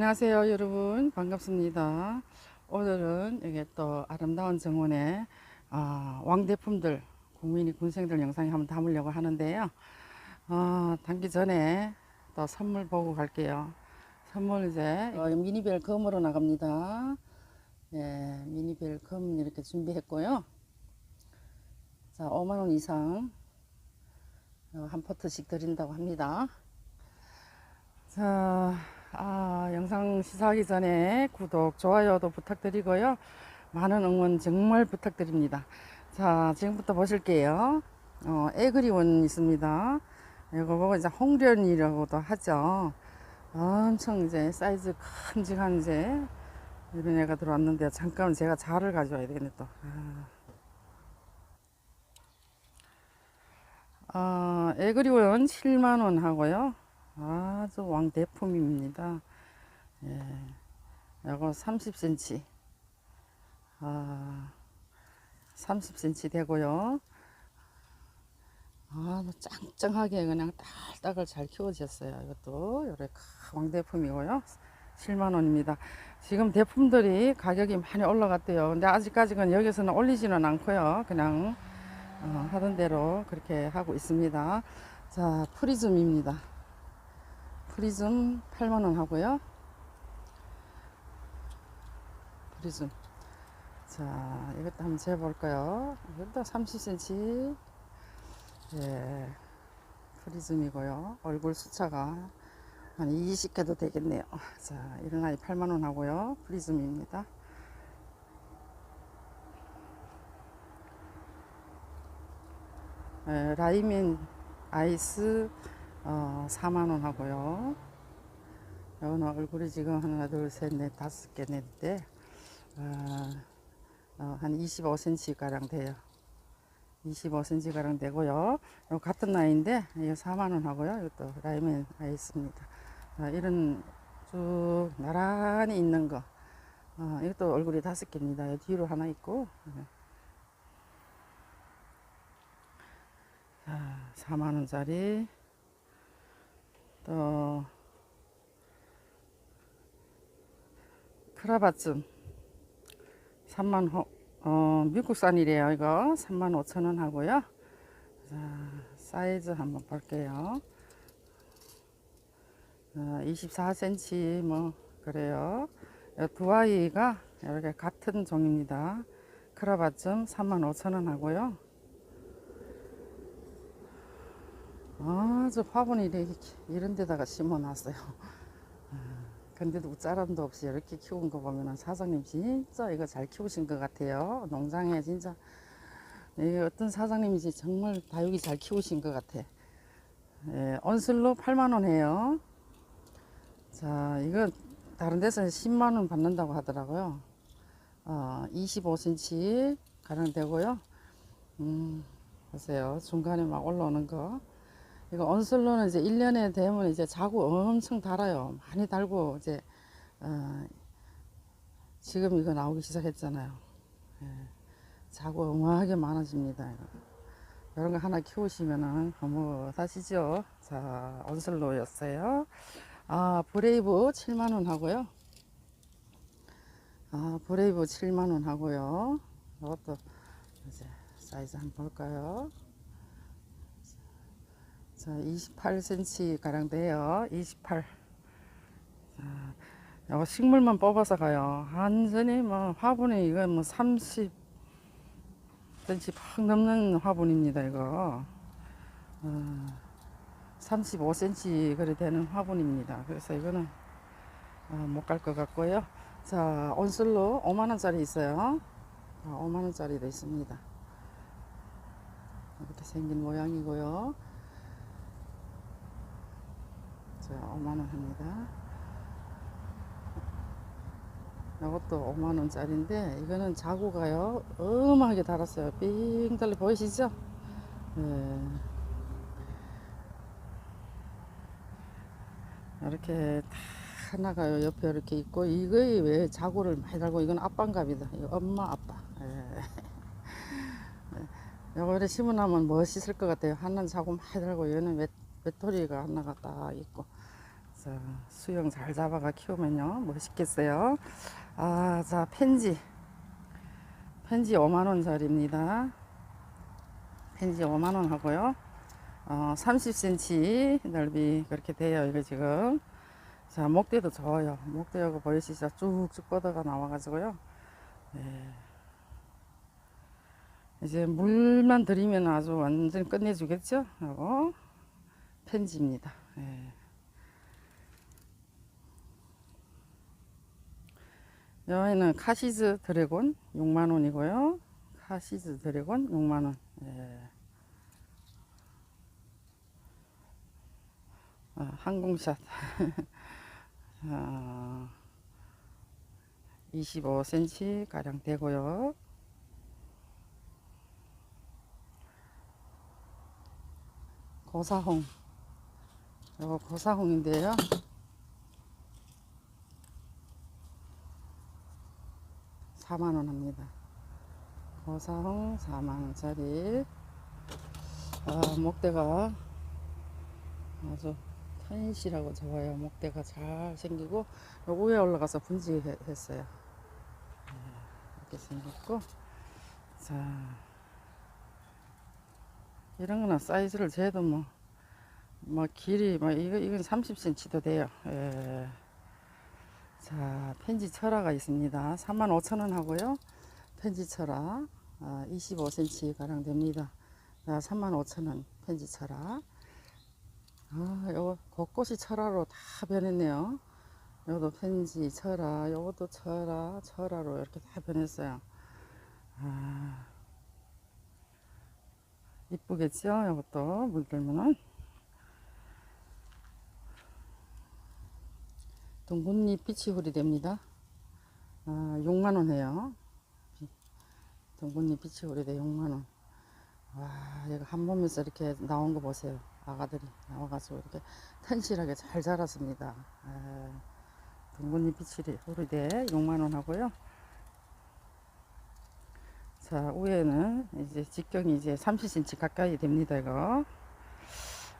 안녕하세요 여러분. 반갑습니다. 오늘은 여기 또 아름다운 정원에 어, 왕대품들 국민이 군생들 영상에 한번 담으려고 하는데요. 어, 담기 전에 또 선물 보고 갈게요. 선물 이제 어, 미니벨 검으로 나갑니다. 예, 미니벨 검 이렇게 준비했고요. 자 5만원 이상 어, 한 포트씩 드린다고 합니다. 자, 아, 영상 시작하기 전에 구독, 좋아요도 부탁드리고요. 많은 응원 정말 부탁드립니다. 자, 지금부터 보실게요. 어, 애그리원 있습니다. 이거 보고 이제 홍련이라고도 하죠. 엄청 이제 사이즈 큼직한 이제 이런 애가 들어왔는데 잠깐 제가 자를 가져와야 되겠네 또. 아. 어, 애그리원 7만원 하고요. 아주 왕대품입니다. 예. 이거 30cm. 아, 30cm 되고요. 아, 뭐 짱짱하게 그냥 딸딱을 잘 키워졌어요. 이것도 요래 큰 왕대품이고요. 7만 원입니다. 지금 대품들이 가격이 많이 올라갔대요. 근데 아직까지는 여기서는 올리지는 않고요. 그냥 어, 하던 대로 그렇게 하고 있습니다. 자, 프리즘입니다. 프리즘 8만원 하고요. 프리즘. 자, 이것도 한번 재볼까요? 이것도 30cm. 예. 프리즘이고요. 얼굴 수차가 한 20개도 되겠네요. 자, 이런 아이 8만원 하고요. 프리즘입니다. 예, 라이민 아이스 어, 4만원 하고요. 여기는 얼굴이 지금 하나, 둘, 셋, 넷, 다섯 개 냈는데, 어, 어, 한 25cm 가량 돼요. 25cm 가량 되고요. 요 같은 나이인데, 이거 4만원 하고요. 이것도 라이멘 아이스입니다. 어, 이런 쭉 나란히 있는 거. 어, 이것도 얼굴이 다섯 개입니다. 뒤로 하나 있고. 네. 자, 4만원짜리. 또 크라바츠. 3만 호, 어, 미국산이래요 이거. 3만 5천 원 하고요. 자 사이즈 한번 볼게요. 어, 24cm 뭐 그래요. 두 아이가 이렇게 같은 종입니다. 크라바츠 3만 5천 원 하고요 아주 화분이 이렇게 이런 데다가 심어 놨어요. 근데도 웃자람도 없이 이렇게 키운 거 보면 사장님 진짜 이거 잘 키우신 것 같아요. 농장에 진짜 이게 어떤 사장님인지 정말 다육이 잘 키우신 것 같아. 예, 언슬로 8만원 해요. 자, 이거 다른 데서 10만원 받는다고 하더라고요. 어, 25cm 가량 되고요. 음, 보세요. 중간에 막 올라오는 거. 이거 언슬로는 이제 1년에 되면 이제 자구 엄청 달아요. 많이 달고 이제 어, 지금 이거 나오기 시작했잖아요. 예, 자구 어마하게 많아집니다. 이거. 이런 거 하나 키우시면은 어머하시죠. 자, 언슬로였어요. 아, 브레이브 7만 원 하고요. 아, 브레이브 7만 원 하고요. 이것도 이제 사이즈 한번 볼까요? 자, 28cm 가량 돼요. 28. 자, 이거 식물만 뽑아서 가요. 완전히 뭐 화분이 이거 뭐 30cm 팍 넘는 화분입니다. 이거. 어, 35cm 그래 되는 화분입니다. 그래서 이거는 어, 못갈 것 같고요. 자, 온슬로 5만원짜리 있어요. 어, 5만원짜리도 있습니다. 이렇게 생긴 모양이고요. 자, 5만원 합니다. 이것도 5만원짜리인데, 이거는 자구가요, 어마하게 달았어요. 삥 달려 보이시죠? 네. 이렇게 다 하나가 옆에 이렇게 있고, 이거에 왜 자구를 많이 달고, 이건 아빠인갑니다. 엄마, 아빠. 예. 요거를 심어놓으면 멋있을 것 같아요. 하나는 자구 많이 달고, 얘는 외, 외톨이가 하나가 딱 있고. 자, 수영 잘 잡아가 키우면요. 멋있겠어요. 아, 자, 펜지. 펜지 5만원짜리입니다. 펜지 5만원 하고요. 어, 30cm 넓이 그렇게 돼요. 이거 지금. 자, 목대도 좋아요. 목대하고 보이시죠? 쭉쭉 뻗어가 나와가지고요. 네. 이제 물만 들이면 아주 완전 끝내주겠죠? 하고 펜지입니다. 예. 여기는 카시즈 드래곤 6만원이고요. 카시즈 드래곤 6만원. 예. 아, 항공샷. 아, 25cm 가량 되고요. 고사홍. 이거 고사홍인데요. 4만원 합니다. 고사홍 4만원짜리. 아, 목대가 아주 탄실하고 좋아요. 목대가 잘 생기고, 요 위에 올라가서 분지했어요. 네, 이렇게 생겼고, 자, 이런 거는 사이즈를 재도 뭐, 뭐, 길이, 뭐, 이거, 이건 30cm도 돼요. 예. 자, 펜지 철화가 있습니다. 35,000원 하고요. 펜지 철화, 아, 25cm 가량 됩니다. 자, 35,000원 펜지 철화. 아, 요거 곳곳이 철화로 다 변했네요. 요것도 펜지 철화, 요것도 철화, 철화로 이렇게 다 변했어요. 아, 이쁘겠죠? 요것도 물들면은. 둥근잎 비치홀이 됩니다. 아, 6만원 해요. 둥근잎 비치홀이 돼 6만원. 와, 이거 한 몸에서 이렇게 나온 거 보세요. 아가들이 나와가지고 이렇게 튼실하게 잘 자랐습니다. 아, 둥근잎 비치리 호리대 6만원 하고요. 자, 위에는 이제 직경이 이제 30cm 가까이 됩니다, 이거.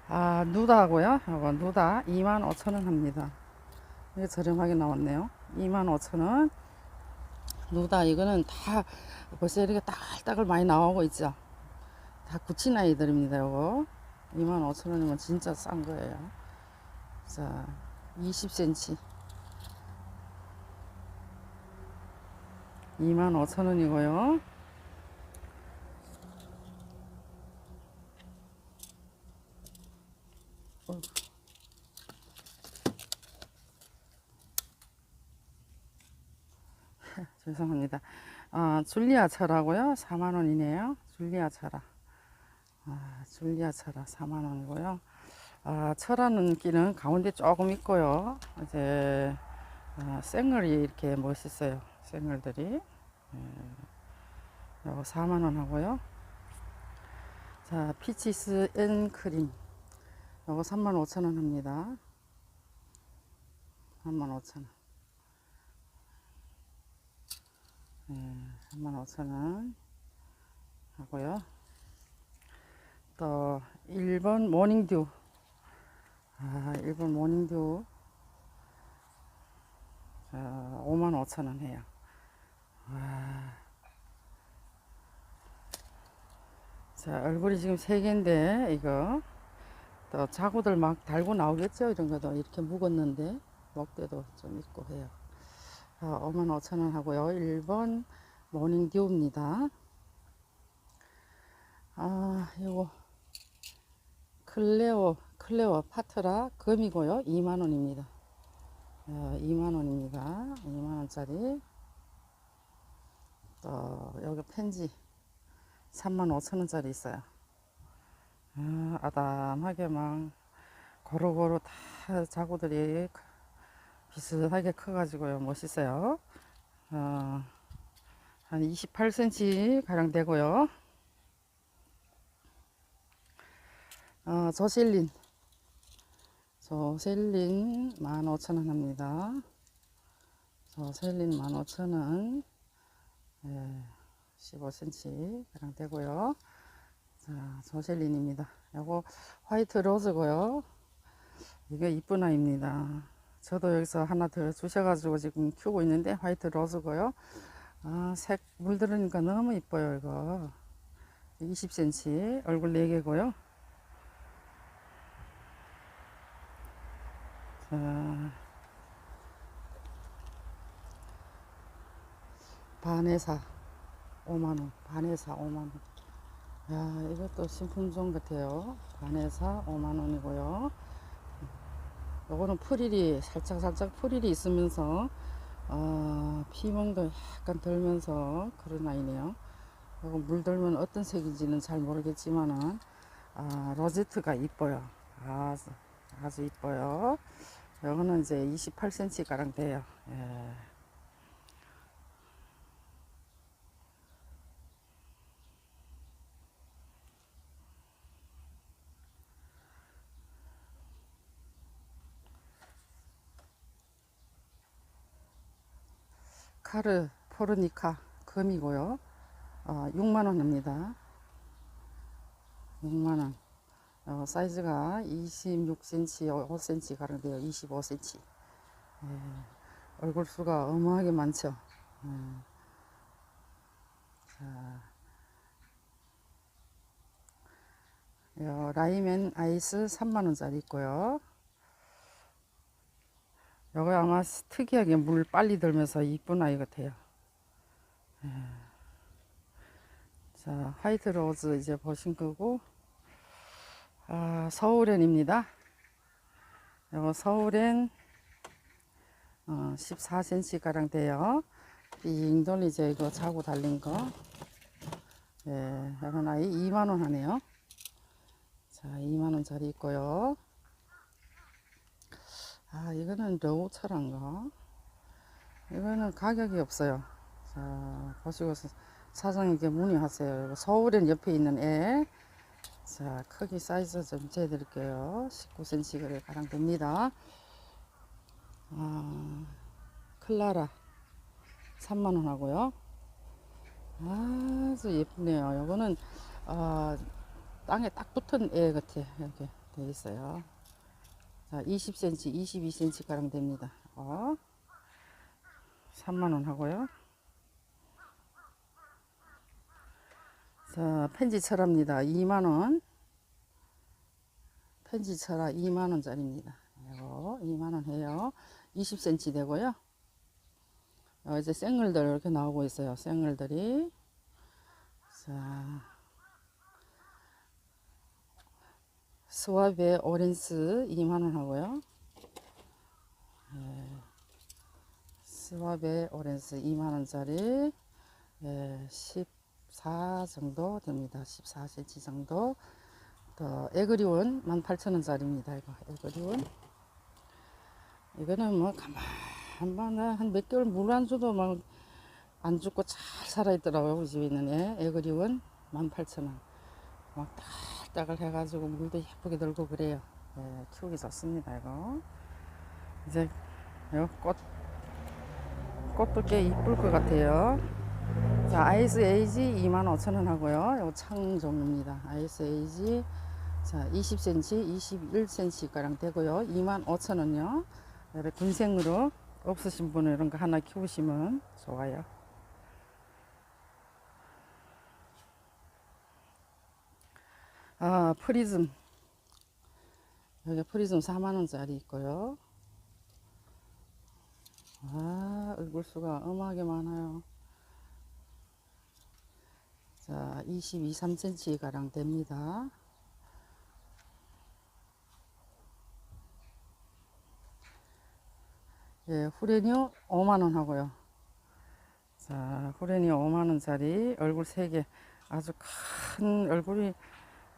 아, 누다고요? 이거 누다 25,000원 합니다. 이게 저렴하게 나왔네요. 25,000원. 누다 이거는 다 벌써 이렇게 따글따글 많이 나오고 있죠. 다 구친 아이들입니다. 요거 25,000원이면 진짜 싼 거예요. 자, 20cm. 25,000원이고요. 죄송합니다. 아, 줄리아 차라고요. 4만 원이네요. 줄리아 차라. 아, 줄리아 차라 4만 원이고요. 아, 철하는 끼는 가운데 조금 있고요. 이제 아, 생얼이 이렇게 멋있어요. 생얼들이. 예. 요거 4만 원 하고요. 자, 피치스 앤 크림. 요거 3만 5천 원 합니다. 3만 5천 원. 네, 35,000원 하고요. 또 1번 모닝듀 아, 1번 모닝듀 자, 55,000원 해요. 와. 자, 얼굴이 지금 3개인데 이거 또 자구들 막 달고 나오겠죠? 이런 것도 이렇게 묵었는데 목대도 좀 있고 해요. 자, 55,000원 하고요. 1번 모닝듀입니다. 아, 요거 클레오 클레오 파트라 금이고요. 2만원입니다. 어, 2만원입니다. 2만원짜리. 또 여기 펜지 35,000원짜리 있어요. 아, 아담하게 막 고루고루 다 자구들이 비슷하게 커가지고요. 멋있어요. 어, 한 28cm 가량 되고요. 어, 저실린. 저실린 15,000원 합니다. 저실린 15,000원. 예, 15cm 가량 되고요. 자, 저실린입니다. 요거 화이트 로즈고요. 이게 이쁜 아이입니다. 저도 여기서 하나 더 주셔가지고 지금 키우고 있는데 화이트 로즈고요. 아, 색 물들으니까 너무 이뻐요, 이거. 20cm, 얼굴 4개고요. 자, 반에사 5만원, 반에사 5만원. 야, 이것도 신품종 같아요. 반에사 5만원이고요. 요거는 프릴이 살짝살짝 프릴이 있으면서 어, 피멍도 약간 들면서 그런 아이네요. 요거 물 들면 어떤 색인지는 잘 모르겠지만은 아, 로제트가 이뻐요. 아주 아주 이뻐요. 요거는 이제 28cm 가량 돼요. 예. 카르 포르니카 금이고요. 어, 6만 원입니다. 6만 원. 어, 사이즈가 26cm, 5cm 가량 돼요. 25cm. 예, 얼굴 수가 어마하게 많죠. 예. 자, 요 라이맨 아이스 3만 원짜리 있고요. 요거 아마 특이하게 물 빨리 들면서 이쁜 아이 같아요. 예. 자, 화이트 로즈 이제 보신 거고, 아, 서울엔입니다. 요거 서울엔 어, 14cm 가량 돼요. 빙 돌리죠. 이거 자고 달린 거. 예, 요건 아이 2만원 하네요. 자, 2만원짜리 있고요. 아, 이거는 러우차란가? 이거는 가격이 없어요. 자, 보시고 사장님께 문의하세요. 서울엔 옆에 있는 애. 자, 크기 사이즈 좀 재드릴게요. 19cm 가량 됩니다. 아, 클라라 3만원 하고요. 아주 예쁘네요. 요거는, 아, 땅에 딱 붙은 애 같아. 이렇게 돼 있어요. 자, 20cm, 22cm 가량 됩니다. 어, 3만원 하고요. 자, 펜지 철합니다. 2만원. 펜지 철화 2만원짜리입니다. 이거 2만원 해요. 20cm 되고요. 어, 이제 생글들 이렇게 나오고 있어요. 생글들이. 자, 스와베 오렌스 2만원 하고요. 예, 스와베 오렌스 2만원짜리 예, 14 정도 됩니다. 14cm 정도. 또 에그리온 18,000원짜리입니다. 이거 에그리온. 이거는 뭐 가만만 한몇 개월 물 안 줘도 막 안 죽고 잘 살아있더라고요. 우리 집에 있는 애 에그리온 18,000원. 막딱 딱을 해가지고 물도 예쁘게 들고 그래요. 예, 키우기 좋습니다. 이거. 이제 요 꽃, 꽃도 꽤 이쁠 것 같아요. 자, 아이스 에이지 25,000원 하고요. 요 창종입니다. 아이스 에이지 자, 20cm, 21cm 가량 되고요. 25,000원요. 이렇게 군생으로 없으신 분은 이런 거 하나 키우시면 좋아요. 아, 프리즘. 여기 프리즘 4만원짜리 있고요. 아, 얼굴 수가 어마하게 많아요. 자, 22, 3cm 가량 됩니다. 예, 후레니오 5만원 하고요. 자, 후레니오 5만원짜리 얼굴 3개. 아주 큰 얼굴이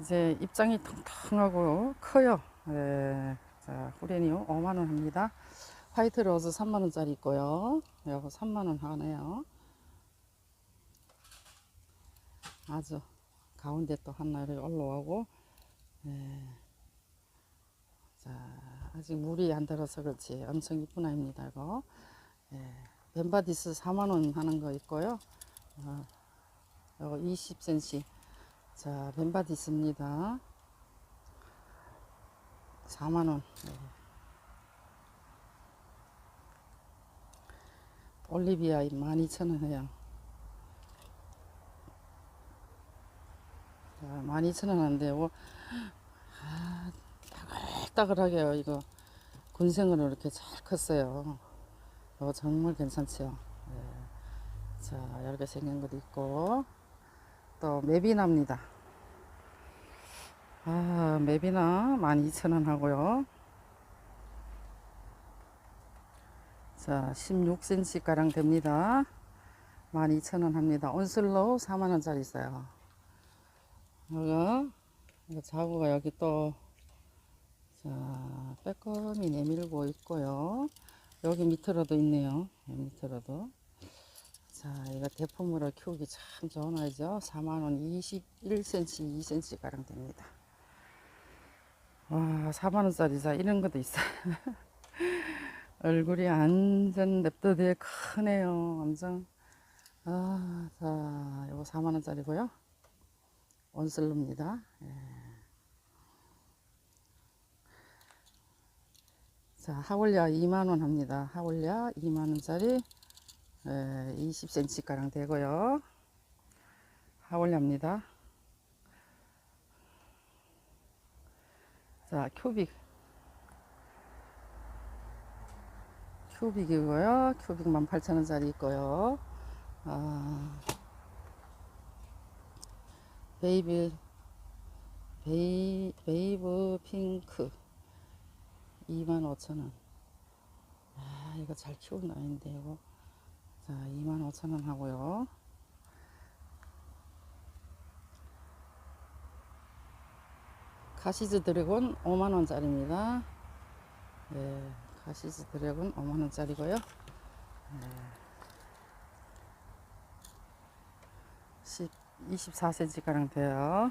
이제 입장이 통통하고 커요. 예, 자, 후레니오 5만원 합니다. 화이트 로즈 3만원짜리 있고요. 이거 3만원 하네요. 아주 가운데 또 하나 이렇게 올라오고, 예. 자, 아직 물이 안 들어서 그렇지. 엄청 이쁜 아입니다, 이거. 예. 벤바디스 4만원 하는 거 있고요. 어, 이거 20cm. 자, 벤바디스입니다. 4만원. 네. 올리비아 12,000원 해요. 자, 12,000원 한데, 요 아, 따글따글하게요, 이거. 군생으로 이렇게 잘 컸어요. 이거 정말 괜찮죠. 예. 자, 이렇게 생긴 것도 있고, 또 메비나입니다. 아, 메비나 12,000원 하고요. 자, 16cm 가량 됩니다. 12,000원 합니다. 온슬로 4만원짜리 있어요. 이거, 자구가 여기 또, 자, 빼꼼히 내밀고 있고요. 여기 밑으로도 있네요. 여기 밑으로도. 자, 이거 대품으로 키우기 참 좋은 아이죠. 4만원 21cm, 2cm 가량 됩니다. 와, 4만원짜리 자, 이런 것도 있어요. 얼굴이 완전 냅두되게 크네요. 엄청. 아, 자, 이거 4만원짜리고요. 원슬로입니다. 예. 자, 하울야 2만원 합니다. 하울야 2만원짜리 20cm 가량 되고요. 하울야입니다. 자, 큐빅. 큐빅이고요. 큐빅 18,000원짜리 있고요. 아, 베이비, 베이, 베이브 핑크 25,000원. 아, 이거 잘 키운 아이인데, 이거. 자, 25,000원 하고요. 가시즈 드래곤 5만원짜리입니다. 네, 가시즈 드래곤 5만원짜리고요. 네. 10, 24cm 가량 돼요.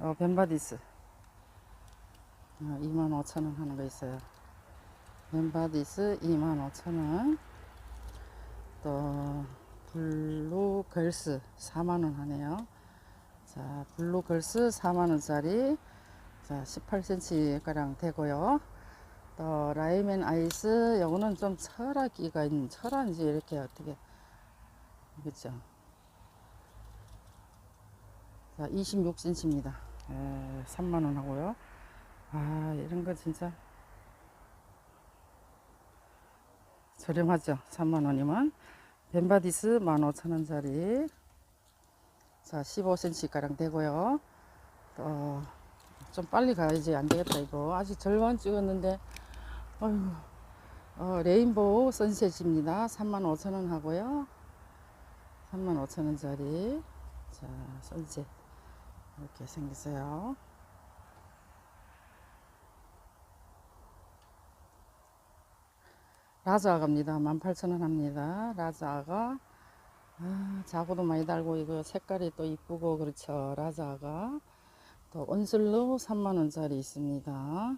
어, 벤바디스. 어, 25,000원 하는 거 있어요. 벤바디스 25,000원. 또, 블루 걸스 4만원 하네요. 자, 블루 걸스 4만원짜리. 자, 18cm 가량 되고요. 또, 라이맨 아이스, 요거는 좀 철학기가 있는, 철한지 이렇게 어떻게, 그죠? 자, 26cm입니다. 에, 3만원 하고요. 아, 이런 거 진짜 저렴하죠? 3만원이면. 벤바디스 15,000원짜리. 자, 15cm 가량 되고요. 또, 좀 빨리 가야지 안 되겠다, 이거. 아직 절반 찍었는데, 어휴, 어, 레인보우 선셋입니다. 35,000원 하고요. 35,000원짜리. 자, 선셋. 이렇게 생겼어요. 라자아가입니다. 18,000원 합니다. 라자아가. 아, 자고도 많이 달고 이거 색깔이 또 이쁘고 그렇죠. 라자아가. 또 온슬로 3만원짜리 있습니다.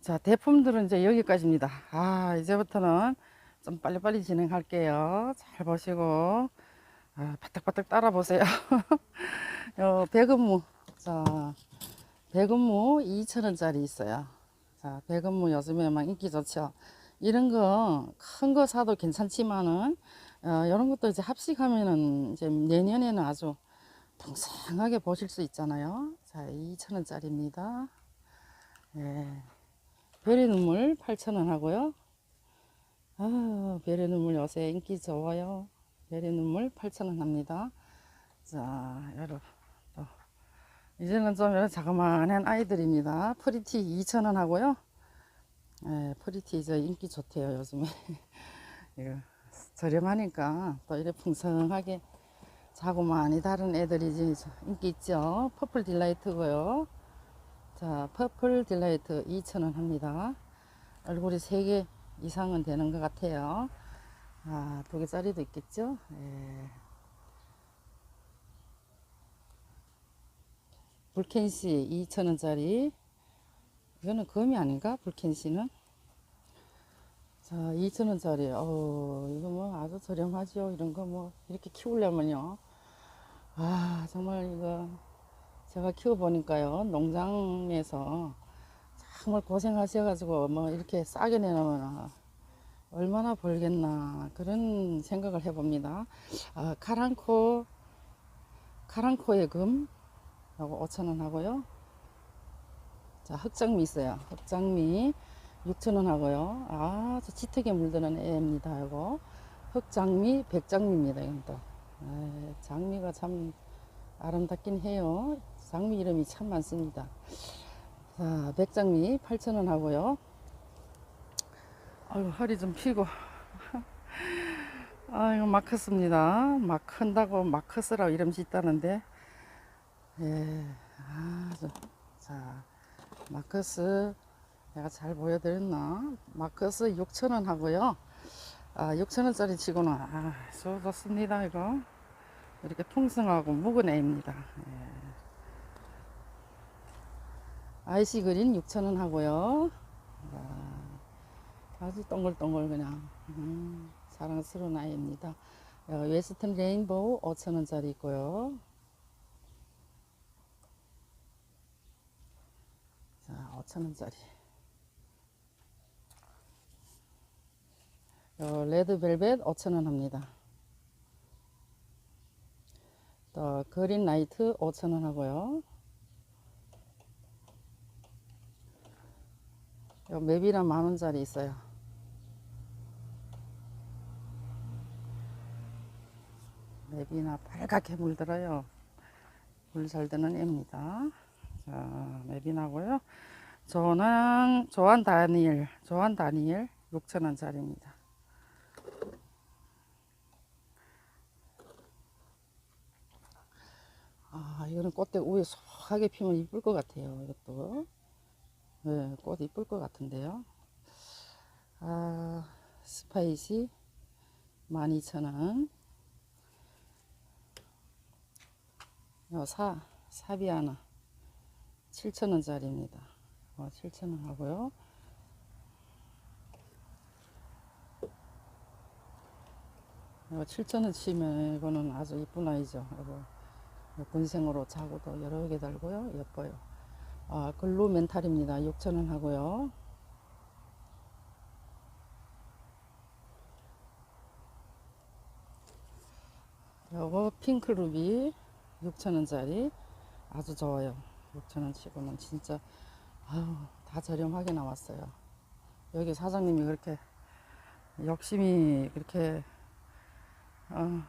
자, 대품들은 이제 여기까지입니다. 아, 이제부터는 좀 빨리빨리 진행할게요. 잘 보시고, 아, 바닥바닥 따라 보세요. 요, 배근무. 자, 배근무 2,000원짜리 있어요. 자, 배근무 요즘에 막 인기 좋죠. 이런 거, 큰 거 사도 괜찮지만은, 어, 이런 것도 이제 합식하면은 이제 내년에는 아주 풍성하게 보실 수 있잖아요. 자, 2,000원짜리입니다. 예. 별의 눈물 8,000원 하고요. 아, 별의 눈물 요새 인기 좋아요. 별의 눈물 8,000원 합니다. 자, 여러분. 또 이제는 좀 이런 자그마한 아이들입니다. 프리티 2,000원 하고요. 예, 프리티 이제 인기 좋대요, 요즘에. 이거 저렴하니까 또 이래 풍성하게 자그마하니 다른 애들이 인기 있죠. 퍼플 딜라이트고요. 자, 퍼플 딜라이트 2,000원 합니다. 얼굴이 3개 이상은 되는 것 같아요. 아, 두 개짜리도 있겠죠? 예. 불켄시 2,000원짜리. 이거는 금이 아닌가? 불켄시는? 자, 2,000원짜리. 어, 이거 뭐 아주 저렴하죠. 이런 거 뭐 이렇게 키우려면요. 아, 정말 이거 제가 키워보니까요. 농장에서 정말 고생하셔가지고 뭐 이렇게 싸게 내놓으면 얼마나 벌겠나 그런 생각을 해봅니다. 아, 카랑코, 카랑코의 금, 요거 5,000원 하고요. 자, 흑장미 있어요. 흑장미 6,000원 하고요. 아, 저 짙게 물드는 애입니다. 이거 흑장미, 백장미입니다. 이건 또. 에, 장미가 참 아름답긴 해요. 장미 이름이 참 많습니다. 자, 백장미 8,000원 하고요. 아유, 허리 좀 피고. 아이고, 막 컸습니다. 막 큰다고 막 컸으라고 이름 짓다는데. 예, 아, 저, 자, 마커스 내가 잘 보여드렸나? 마커스 6,000원 하고요. 아, 6,000원짜리 치고는 아, 저 좋습니다. 이거 이렇게 풍성하고 묵은 애입니다. 예. 아이시 그린 6,000원 하고요. 아, 아주 동글동글 그냥 음, 사랑스러운 아이입니다. 어, 웨스턴 레인보우 5,000원짜리 있고요. 자, 5,000원짜리. 요 레드벨벳 5,000원 합니다. 또 그린 라이트 5,000원 하고요. 요 맵이랑 만원짜리 있어요. 맵이나 빨갛게 물들어요. 물 잘 드는 애입니다. 자, 맵이나고요. 조난, 조한 다니엘, 조한 다니엘 6,000원짜리입니다. 아, 이거는 꽃대 위에 소하게 피면 이쁠 것 같아요. 이것도. 네, 꽃 이쁠 것 같은데요. 아, 스파이시 12,000원. 요 사, 사비아나 7,000원짜리입니다. 어, 7,000원 하고요. 이거 7,000원 치면 이거는 아주 이쁜 아이죠. 이거 군생으로 자고도 여러 개 달고요. 예뻐요. 아, 글루 멘탈입니다. 6,000원 하고요. 요거 핑크 루비 6,000원짜리 아주 좋아요. 6,000원 치고는 진짜 아유, 다 저렴하게 나왔어요. 여기 사장님이 그렇게 욕심이 그렇게 어,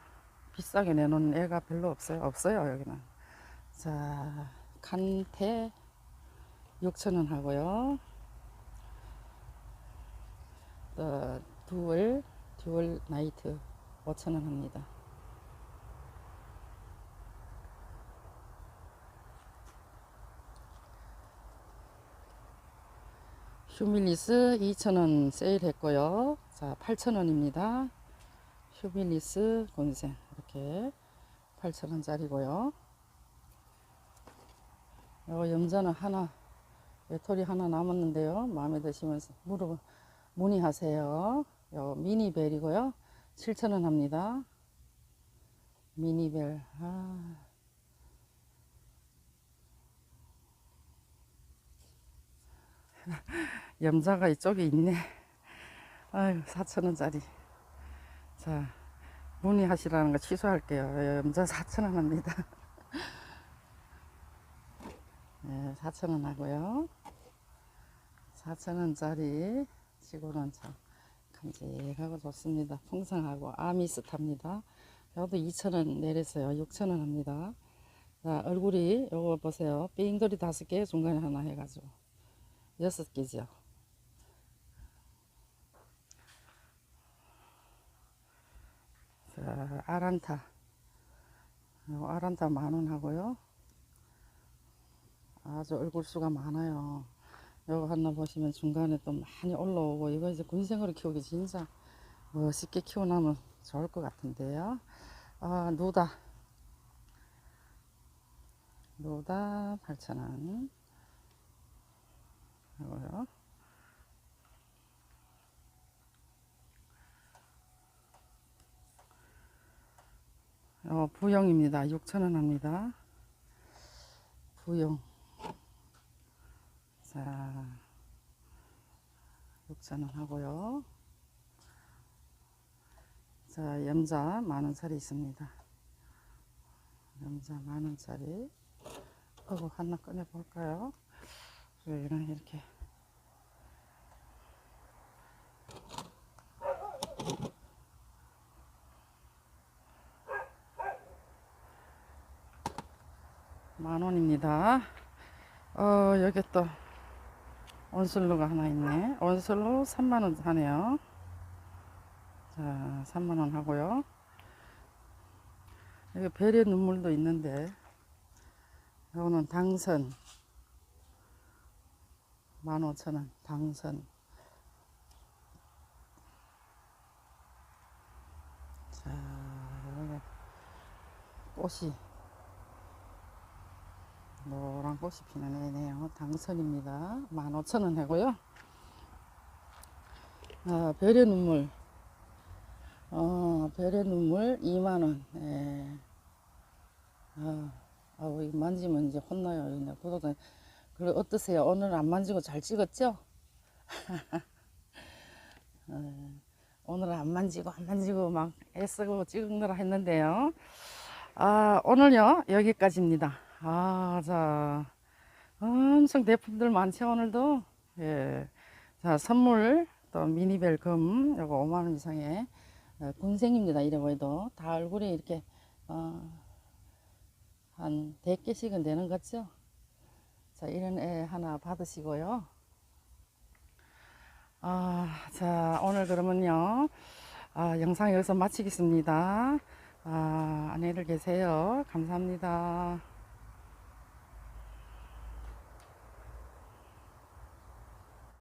비싸게 내놓은 애가 별로 없어요. 없어요, 여기는. 자, 칸테 6,000원 하고요. 또 듀얼, 듀얼 나이트 5,000원 합니다. 휴밀리스 2,000원 세일했고요. 자, 8,000원입니다. 휴밀리스 곤생 이렇게 8,000원짜리고요. 요 염자는 하나, 외톨이 하나 남았는데요. 마음에 드시면 물어 문의하세요. 요 미니벨이고요. 7,000원 합니다. 미니벨. 아. 염자가 이쪽에 있네. 아유, 4,000원짜리. 자, 문의하시라는 거 취소할게요. 염자 4,000원 합니다. 네, 4,000원 하고요. 4,000원짜리 치고는 참 감직하고 좋습니다. 풍성하고 아미스탑니다. 여도 2,000원 내렸어요. 6,000원 합니다. 자, 얼굴이 요거 보세요. 빙돌이 다섯 개 중간에 하나 해가지고 여섯 개죠. 자, 아란타. 요 아란타 만원 하고요. 아주 얼굴수가 많아요. 요거 하나 보시면 중간에 또 많이 올라오고 이거 이제 군생으로 키우기 진짜 멋있게 키워나면 좋을 것 같은데요. 아, 누다. 누다 8,000원. 이거요. 어, 부영입니다. 6,000원 합니다. 부영. 자, 6,000원 하고요. 자, 염자 만원짜리 있습니다. 염자 만원짜리. 그거 하나 꺼내볼까요? 여기는 이렇게. 만 원입니다. 어, 여기 또 온슬로가 하나 있네. 온슬로 3만 원 하네요. 자, 3만 원 하고요. 여기 별의 눈물도 있는데, 이거는 당선 15,000원 당선. 자, 여기 꽃이 노란 꽃이 피는 애네요. 당선입니다. 15,000원 하고요. 아, 별의 눈물. 어, 별의 눈물 2만원. 예. 아, 이거 만지면 이제 혼나요. 구독자. 그래, 어떠세요? 오늘 안 만지고 잘 찍었죠? 어, 오늘 안 만지고, 안 만지고 막 애쓰고 찍느라 했는데요. 아, 오늘요, 여기까지입니다. 아, 자, 엄청 대품들 많죠, 오늘도. 예. 자, 선물, 또 미니벨 금, 요거 5만원 이상의 어, 군생입니다. 이래 보여도. 다 얼굴에 이렇게, 어, 한 100개씩은 되는 거죠. 자, 이런 애 하나 받으시고요. 아, 자, 오늘 그러면요. 아, 영상 여기서 마치겠습니다. 아, 안녕히 계세요. 감사합니다.